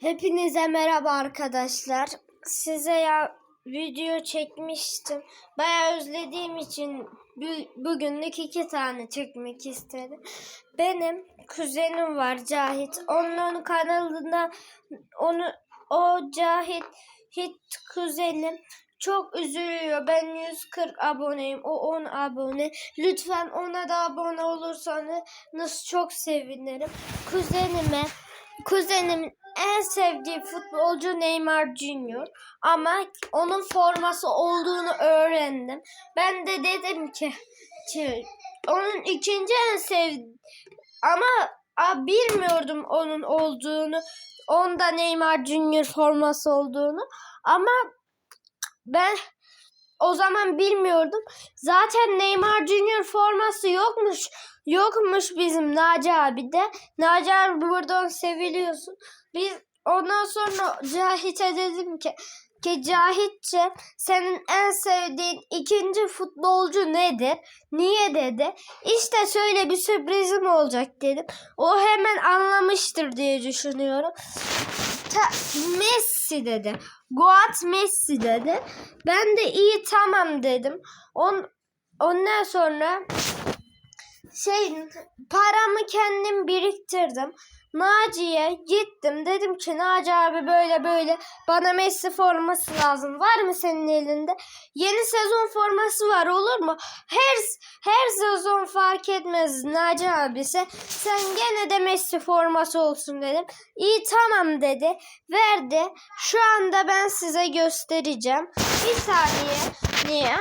Hepinize merhaba arkadaşlar. Size ya video çekmiştim. Bayağı özlediğim için bu- bugünlük iki tane çekmek istedim. Benim kuzenim var Cahit. Onun kanalında onu o Cahit hit kuzenim çok üzülüyor. Ben 140 aboneyim. O 10 abone. Lütfen ona da abone olursanız çok sevinirim. Kuzenime Kuzenimin en sevdiği futbolcu Neymar Junior ama onun forması olduğunu öğrendim. Ben de dedim ki, onun ikinci en sev ama a, bilmiyordum onun olduğunu. Onda Neymar Junior forması olduğunu ama ben o zaman bilmiyordum. Zaten Neymar Junior forması yokmuş. Yokmuş bizim Naci abi de. Naci abi buradan seviliyorsun. Biz ondan sonra Cahit'e dedim ki ki Cahitçe senin en sevdiğin ikinci futbolcu nedir? Niye dedi. İşte şöyle bir sürprizim olacak dedim. O hemen anlamıştır diye düşünüyorum. Ta- Messi dedi. Goat Messi dedi. Ben de iyi tamam dedim. On, ondan sonra şey paramı kendim biriktirdim. Naci'ye gittim. Dedim ki Naci abi böyle böyle bana Messi forması lazım. Var mı senin elinde? Yeni sezon forması var olur mu? Her her sezon fark etmez Naci abisi. Sen gene de Messi forması olsun dedim. İyi tamam dedi. Verdi. Şu anda ben size göstereceğim. Bir saniye. Niye?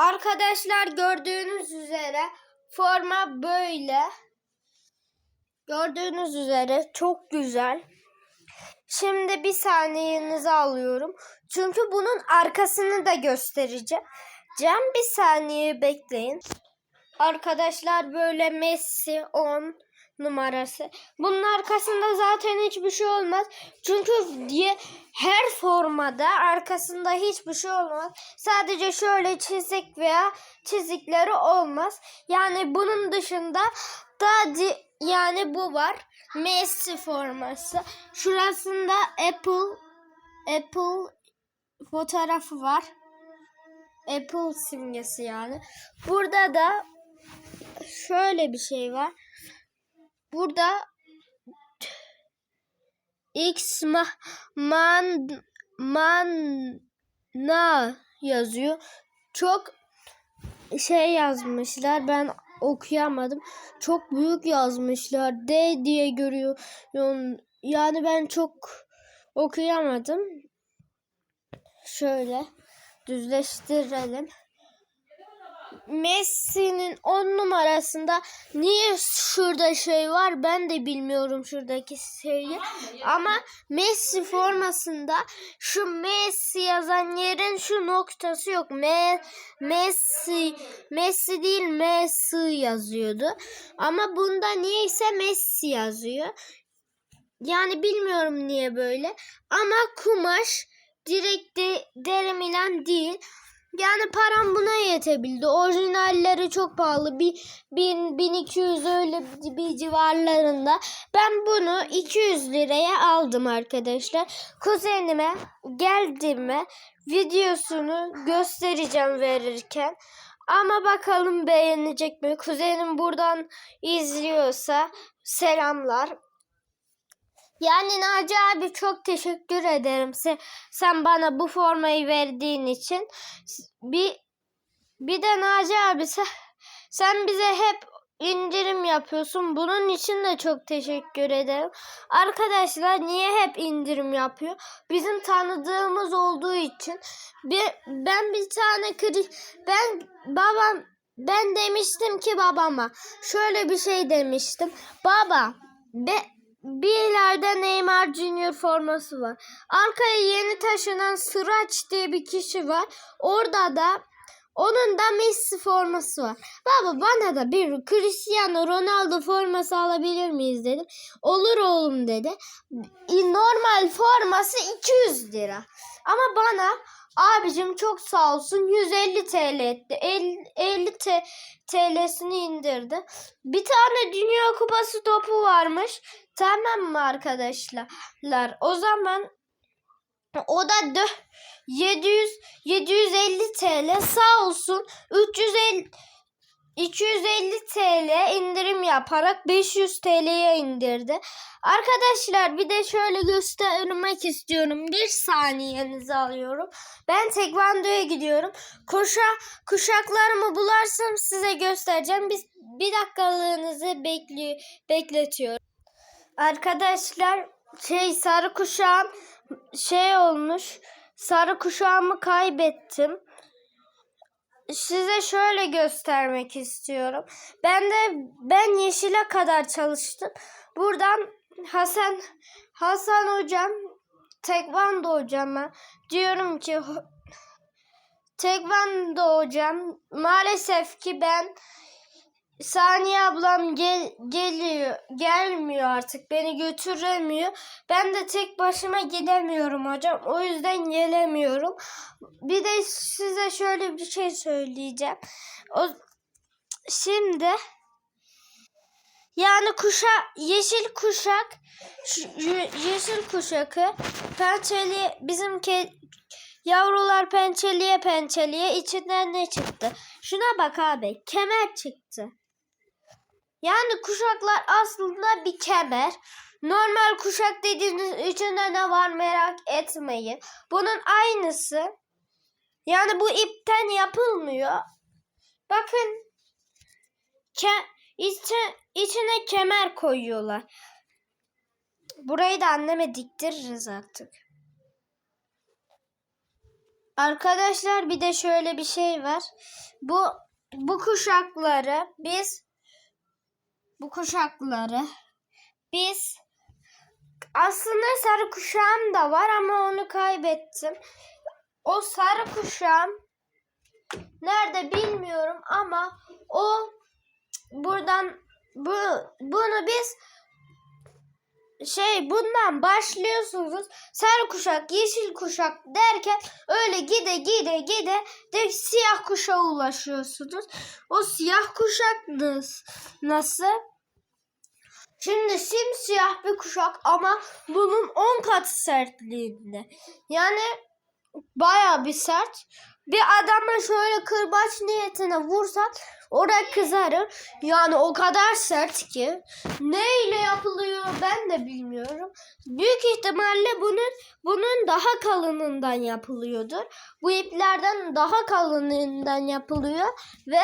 Arkadaşlar gördüğünüz üzere forma böyle. Gördüğünüz üzere çok güzel. Şimdi bir saniyenizi alıyorum. Çünkü bunun arkasını da göstereceğim. Cem bir saniye bekleyin. Arkadaşlar böyle Messi 10 numarası. Bunun arkasında zaten hiçbir şey olmaz. Çünkü diye her formada arkasında hiçbir şey olmaz. Sadece şöyle çizik veya çizikleri olmaz. Yani bunun dışında da yani bu var. Messi forması. Şurasında Apple Apple fotoğrafı var. Apple simgesi yani. Burada da şöyle bir şey var. Burada X ma man mana yazıyor. Çok şey yazmışlar. Ben okuyamadım. Çok büyük yazmışlar. D diye görüyorum. Yani ben çok okuyamadım. Şöyle düzleştirelim. Messi'nin 10 numarasında niye şurada şey var ben de bilmiyorum şuradaki şeyi. Ama Messi formasında şu Messi yazan yerin şu noktası yok. Me Messi Messi değil Messi yazıyordu. Ama bunda niyeyse Messi yazıyor. Yani bilmiyorum niye böyle. Ama kumaş direkt de derimilen değil. Yani param buna yetebildi. Orijinalleri çok pahalı. Bir, bin, 1200 öyle bir civarlarında. Ben bunu 200 liraya aldım arkadaşlar. Kuzenime geldiğime videosunu göstereceğim verirken. Ama bakalım beğenecek mi? Kuzenim buradan izliyorsa selamlar. Yani Naci abi çok teşekkür ederim. Sen, sen bana bu formayı verdiğin için. Bir bir de Naci abi sen, sen bize hep indirim yapıyorsun. Bunun için de çok teşekkür ederim. Arkadaşlar niye hep indirim yapıyor? Bizim tanıdığımız olduğu için. Bir, ben bir tane kri, ben babam ben demiştim ki babama şöyle bir şey demiştim. Baba be, bir ileride Neymar Junior forması var. Arkaya yeni taşınan Sıraç diye bir kişi var. Orada da onun da Messi forması var. Baba bana da bir Cristiano Ronaldo forması alabilir miyiz dedim. Olur oğlum dedi. Normal forması 200 lira. Ama bana Abicim çok sağ olsun 150 TL etti. 50, 50 T- TL'sini indirdi. Bir tane Dünya Kupası topu varmış. Tamam mı arkadaşlar? O zaman o da dö- 700 750 TL sağ olsun 350 250 TL indirim yaparak 500 TL'ye indirdi. Arkadaşlar bir de şöyle göstermek istiyorum. Bir saniyenizi alıyorum. Ben tekvandoya gidiyorum. Koşa kuşaklarımı bularsam size göstereceğim. Biz bir dakikalığınızı bekli bekletiyorum. Arkadaşlar şey sarı kuşağım şey olmuş. Sarı kuşağımı kaybettim size şöyle göstermek istiyorum. Ben de ben yeşile kadar çalıştım. Buradan Hasan Hasan hocam tekvando hocama diyorum ki "Ho- tekvando hocam maalesef ki ben Saniye ablam gel, geliyor gelmiyor artık beni götüremiyor. Ben de tek başıma gidemiyorum hocam. O yüzden gelemiyorum. Bir de size şöyle bir şey söyleyeceğim. O şimdi yani kuşa yeşil kuşak yeşil kuşakı pençeli bizim yavrular pençeliye pençeliye içinden ne çıktı? Şuna bak abi kemer çıktı. Yani kuşaklar aslında bir kemer. Normal kuşak dediğiniz içinde ne var merak etmeyin. Bunun aynısı. Yani bu ipten yapılmıyor. Bakın. Ke içe, içine kemer koyuyorlar. Burayı da anneme diktiririz artık. Arkadaşlar bir de şöyle bir şey var. Bu bu kuşakları biz bu kuşakları biz aslında sarı kuşağım da var ama onu kaybettim. O sarı kuşağım nerede bilmiyorum ama o buradan bu bunu biz şey bundan başlıyorsunuz. Sarı kuşak, yeşil kuşak derken öyle gide gide gide de siyah kuşağa ulaşıyorsunuz. O siyah kuşak nas- nasıl? Şimdi simsiyah bir kuşak ama bunun 10 katı sertliğinde. Yani baya bir sert. Bir adama şöyle kırbaç niyetine vursan orada kızarır. Yani o kadar sert ki. Neyle yapılıyor ben de bilmiyorum. Büyük ihtimalle bunun bunun daha kalınından yapılıyordur. Bu iplerden daha kalınından yapılıyor ve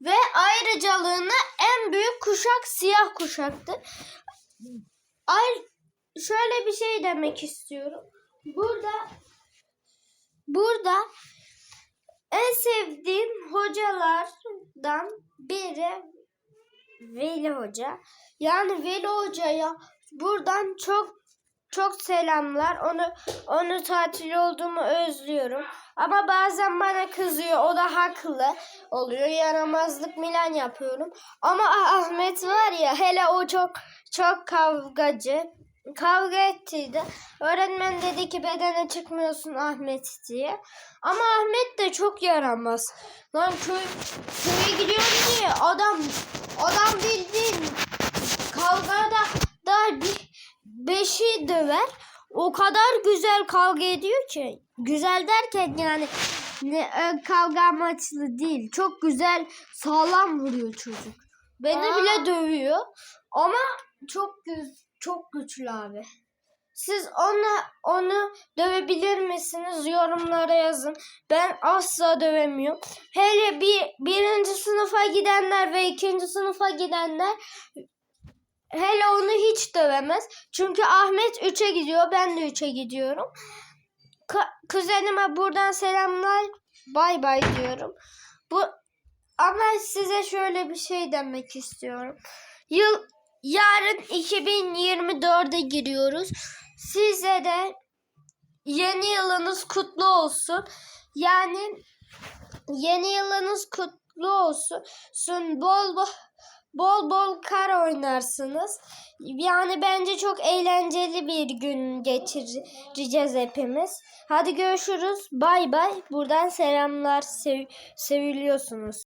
ve ayrıcalığını en büyük kuşak siyah kuşaktır. Ay şöyle bir şey demek istiyorum. Burada burada en sevdiğim hocalardan biri Veli Hoca. Yani Veli Hoca'ya buradan çok çok selamlar. Onu onu tatil olduğumu özlüyorum. Ama bazen bana kızıyor. O da haklı oluyor. Yaramazlık milan yapıyorum. Ama Ah- Ahmet var ya hele o çok çok kavgacı. Kavga ettiydi. Öğretmen dedi ki bedene çıkmıyorsun Ahmet diye. Ama Ahmet de çok yaramaz. Lan köy, köye gidiyorum diye adam adam bildiğin kavgada da bir beşi döver. O kadar güzel kavga ediyor ki. Güzel derken yani ne, e, kavga amaçlı değil. Çok güzel sağlam vuruyor çocuk. Beni Aa. bile dövüyor. Ama çok güz çok güçlü abi. Siz onu onu dövebilir misiniz? Yorumlara yazın. Ben asla dövemiyorum. Hele bir birinci sınıfa gidenler ve ikinci sınıfa gidenler hele onu hiç dövemez. Çünkü Ahmet 3'e gidiyor. Ben de 3'e gidiyorum. Ka- kuzenime buradan selamlar. Bay bay diyorum. Bu ama size şöyle bir şey demek istiyorum. Yıl yarın 2024'e giriyoruz. Size de yeni yılınız kutlu olsun. Yani yeni yılınız kutlu olsun. Sun bol bol bol bol kar oynarsınız. Yani bence çok eğlenceli bir gün geçireceğiz hepimiz. Hadi görüşürüz. Bay bay. Buradan selamlar. Sev seviliyorsunuz.